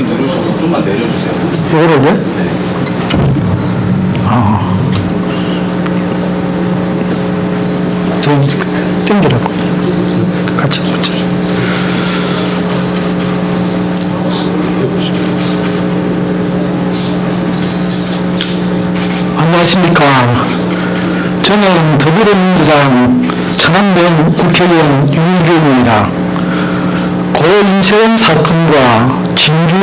버튼 누르셔서 좀만 내려주세요. 이거를요? 아. 저 땡기라고. 같이 붙여. 안녕하십니까. 저는 더불어민주당 천안동 국회의원 윤규입니다. 고 임세원 사건과 진주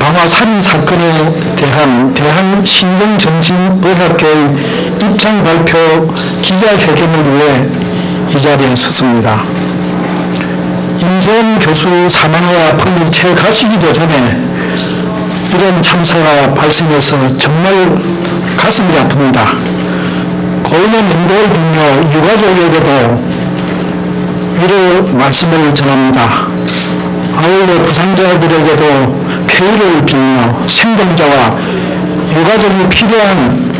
방화 살인 사건에 대한 대한신경정신의학회의 입장 발표 기자회견을 위해 이 자리에 섰습니다. 임세원 교수 사망과 풀리 채 가시기도 전에 이런 참사가 발생해서 정말 가슴이 아픕니다. 고인의 명복을 빌며 유가족에게도 위로 말씀을 전합니다. 아울러 부상자들에게도 쾌유를 빌며 생존자와 유가족이 필요한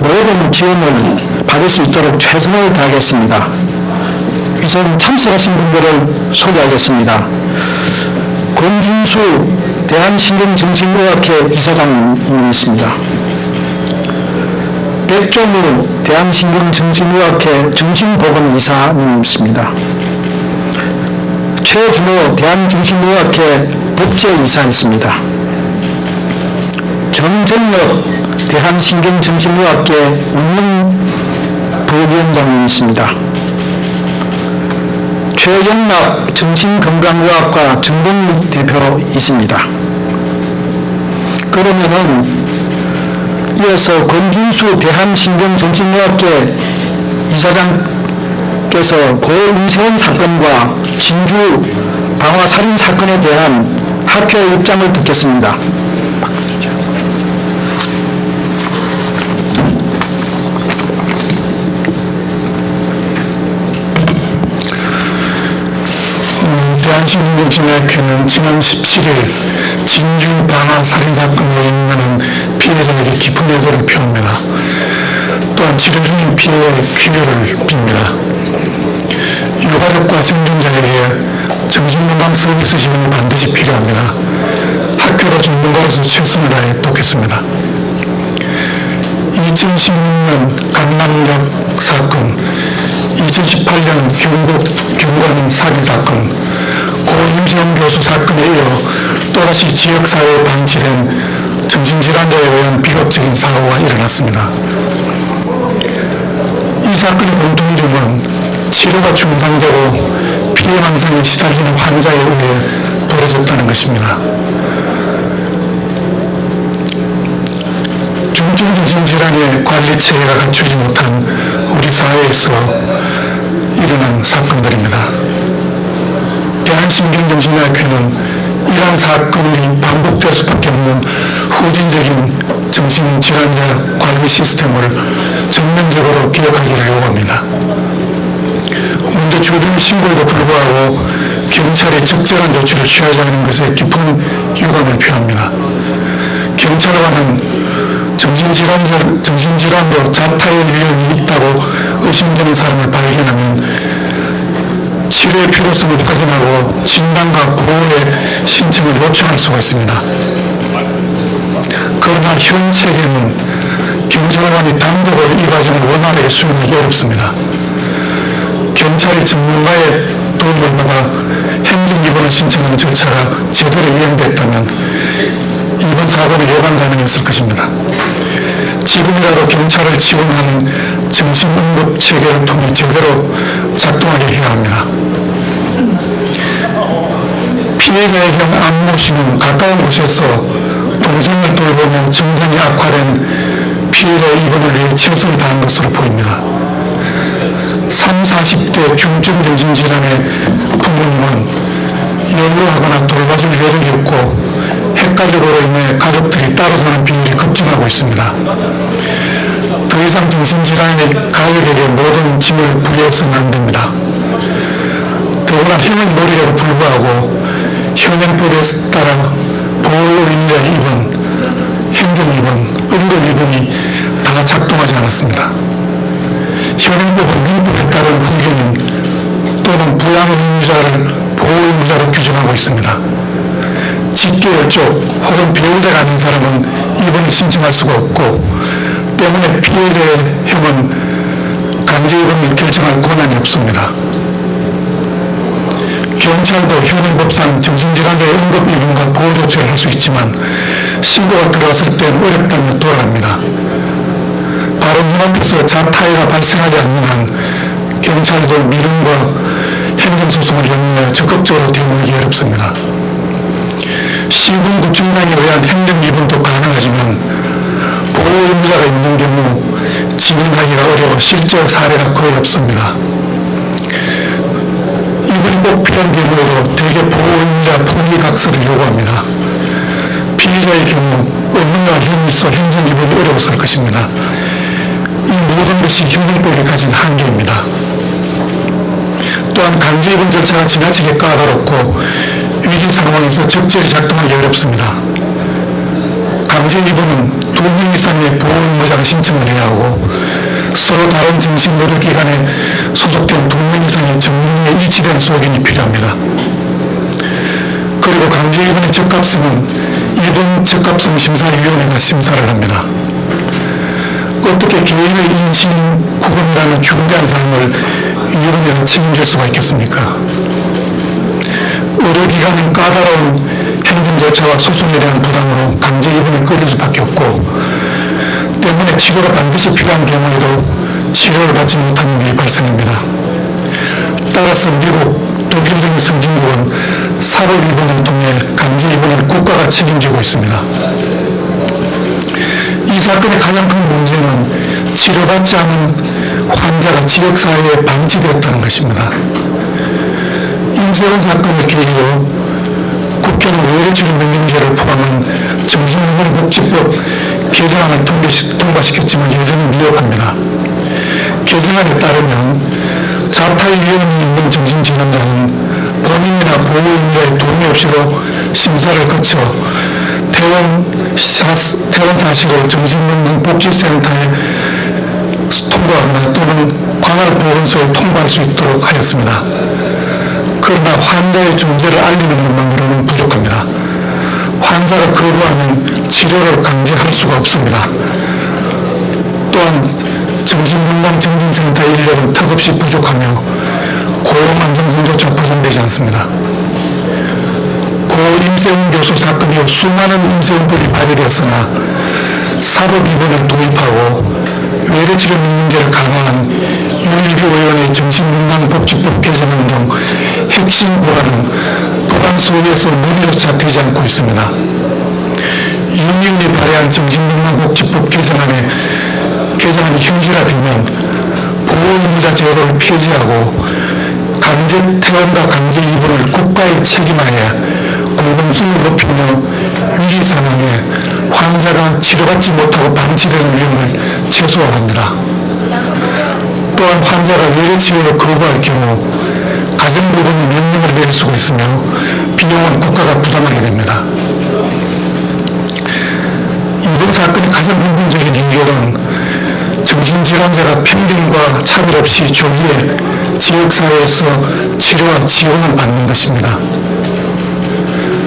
모든 지원을 받을 수 있도록 최선을 다하겠습니다. 이전 참석하신 분들을 소개하겠습니다. 권준수 대한신경정신의학회 이사장님이십니다. 백종우 대한신경정신의학회 정신보건이사님이십니다. 최준호 대한정신의학회 법제이사였습니다. 정정혁 대한신경정신의학회 운영부위원장님이십니다. 최영락 정신건강의학과 정동욱 대표 있습니다. 그러면은 이어서 권준수 대한신경정신의학회 이사장 께서 고 임세원 사건과 진주 방화 살인 사건에 대한 학회의 입장을 듣겠습니다. 대한신경정신의학회는 지난 17일 진주 방화 살인사건으로 인하는 피해자에게 깊은 애도를 표합니다. 또한 치료 중인 피해자의 퀴유를 빕니다. 돕겠습니다. 2016년 강남역 사건, 2018년 경북 경관 사기 사건, 고 임시영 교수 사건에 이어 또다시 지역사회에 방치된 정신질환자에 의한 비극적인 사고가 일어났습니다. 이 사건의 공통점은 치료가 중단되고 피해 망상에 시달리는 환자에 의해 벌어졌다는 것입니다. 중증 정신질환의 관리 체계가 갖추지 못한 우리 사회에서 일어난 사건들입니다. 대한신경정신의학회는 이러한 사건이 반복될 수밖에 없는 후진적인 정신질환자 관리 시스템을 전면적으로 개혁하기를 요구합니다. 문제 주변 신고에도 불구하고 경찰이 적절한 조치를 취하지 않은 것에 깊은 유감을 표합니다. 경찰관은 정신질환자, 정신질환으로 자타의 위험이 있다고 의심되는 사람을 발견하면 치료의 필요성을 확인하고 진단과 보호의 신청을 요청할 수가 있습니다. 그러나 현 체계는 경찰관이 단독으로 이 과정을 원활하게 수행하기 어렵습니다. 경찰이 전문가의 도움을 받아 행정기본을 신청하는 절차가 제대로 이행됐다면 이번 사고를 예방 가능했을 것입니다. 지금이라도 경찰을 지원하는 정신응급 체계를 통해 제대로 작동하게 해야 합니다. 경우 안모 씨는 가까운 곳에서 동생을 돌보며 증상이 악화된 피해자의 입원을 위해 최선을 다한 것으로 보입니다. 3, 40대 중증 정신질환의 부모님은 연로하거나 돌봐줄 여력이 없고 핵가족으로 인해 가족들이 따로 사는 비율이 급증하고 있습니다. 더 이상 정신질환의 가족에게 모든 짐을 부여해서는 안 됩니다. 더구나 형은 놀이에도 불구하고 현행법에 따라 보호인자 입원, 행정 입원, 응급 입원이 다 작동하지 않았습니다. 현행법은 민법에 따른 후견인 또는 부양 의무자를 보호 의무자로 규정하고 있습니다. 직계 쪽 혹은 배우자가 아닌 사람은 입원을 신청할 수가 없고 때문에 피해자의 형은 강제 입원을 결정할 권한이 없습니다. 경찰도 현행법상 정신질환자의 응급 입원과 보호 조치를 할 수 있지만 신고가 들어왔을 땐 어렵다며 돌아갑니다. 바로 눈앞에서 자타해가 발생하지 않는 한 경찰도 미rum과 행정소송을 연루해 적극적으로 대응하기 어렵습니다. 시군 구청장에 의한 행정입원도 가능하지만 보호 의무자가 있는 경우 지원하기가 어려워 실제 사례가 거의 없습니다. 이번이 꼭 필요한 경우에도 대개 보호 의무자 포기각서를 요구합니다. 피해자의 경우 의무가 힘이 있어 행정입원이 어려웠을 것입니다. 이 모든 것이 형용법이 가진 한계입니다. 또한 강제 입원 절차가 지나치게 까다롭고 위기 상황에서 적절히 작동하기 어렵습니다. 강제 입원은 두 명 이상의 보호의무자가 신청을 해야 하고 서로 다른 정신노력기관에 소속된 두 명 이상의 전문의에 일치된 소견이 필요합니다. 그리고 강제 입원의 적합성은 입원 적합성 심사위원회가 심사를 합니다. 어떻게 개인의 인신 구금이라는 중대한 사항을 위원회가 책임질 수가 있겠습니까? 의료기관은 까다로운 행정 절차와 소송에 대한 부담으로 강제 입원을 끌릴 수밖에 없고 때문에 치료가 반드시 필요한 경우에도 치료를 받지 못하는 일이 발생합니다. 따라서 미국, 독일 등의 선진국은 사법 입원을 통해 강제 입원을 국가가 책임지고 있습니다. 이 사건의 가장 큰 문제는 치료받지 않은 환자가 지역사회에 방치되었다는 것입니다. 임세원 사건을 계기로 국회는 외래치료 명령제를 포함한 정신건강복지법 개정안을 통과시- 통과시켰지만 여전히 미흡합니다. 개정안에 따르면 자타의 위험이 있는 정신질환자는 본인이나 보호인과의 동의 없이도 심사를 거쳐 퇴원, 사, 퇴원 사실을 정신건강복지센터에 통보하거나 또는 관할 보건소에 통보할 수 있도록 하였습니다. 그러나 환자의 존재를 알리는 것만으로는 부족합니다. 환자가 거부하면 치료를 강제할 수가 없습니다. 또한 정신건강증진센터 인력은 턱없이 부족하며 고용안정성조차 보존되지 않습니다. 고 임세훈 교수 사건 이후 수많은 임세훈법이 발의되었으나 사법 입원을 도입하고 외래치료 명령제를 강화한 의원의 소위에서 논의조차 되지 않고 있습니다. 윤 의원이 발의한 정신건강복지법 개정안에 개정안이 현실화되면 보호의무자 제도를 폐지하고 강제 퇴원과 강제 입원을 국가의 책임 하에 공공성을 높이며 위기 상황에 환자가 치료받지 못하고 방치되는 위험을 최소화합니다. 또한 환자가 외래 치료를 거부할 경우 가정부분이 명령을 내릴 수가 있으며 비용은 국가가 부담하게 됩니다. 이번 사건의 가장 근본적인 이유는 정신질환자가 편견과 차별 없이 조기에 지역사회에서 치료와 지원을 받는 것입니다.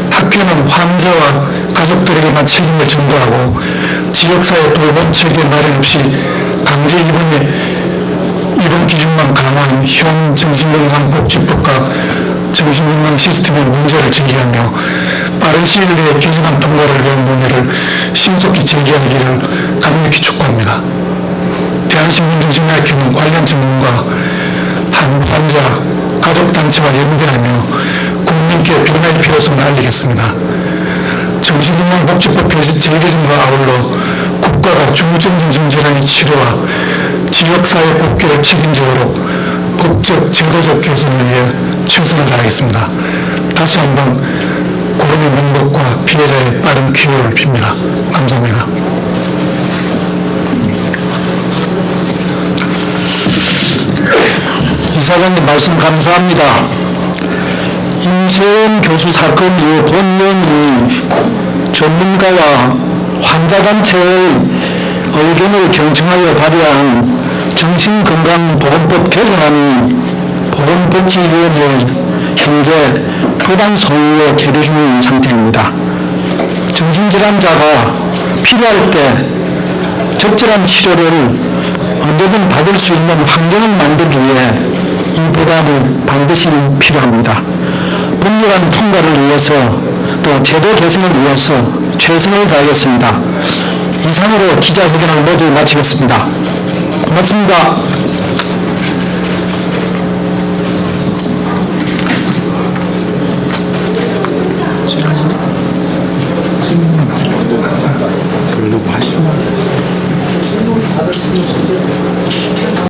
학교는 환자와 가족들에게만 책임을 전가하고 지역사회 돌봄 체계 마련 없이 강제 입원에 입원 기준만 강화한 현 정신건강복지법과 정신건강 시스템의 문제를 제기하며 빠른 시일 내에 개정안 통과를 위한 논의를 신속히 제기하기를 강력히 촉구합니다. 대한신문정신의학회는 관련 전문가, 한 환자, 가족단체와 연대하며 국민께 변화의 필요성을 알리겠습니다. 정신건강복지법 개- 재개정과 아울러 국가가 중증 정신질환의 치료와 지역사회 복귀를 책임지도록 법적, 제도적 개선을 위해 최선을 다하겠습니다. 다시 한번 고객의 명복과 피해자의 빠른 쾌유를 빕니다. 감사합니다. 이사장님 말씀 감사합니다. 임세원 교수 사건 이후 본연이 전문가와 환자단체의 의견을 경청하여 발의한 정신건강보건법 개정안이 보건복지위원회 현재 부당 소유에 계류 중인 상태입니다. 정신질환자가 필요할 때 적절한 치료를 언제든 받을 수 있는 환경을 만들기 위해 이 보답은 반드시 필요합니다. 법률안 통과를 위해서 또 제도 개선을 위해서 최선을 다하겠습니다. 이상으로 기자회견을 모두 마치겠습니다. 고맙습니다. 너무 맛있어.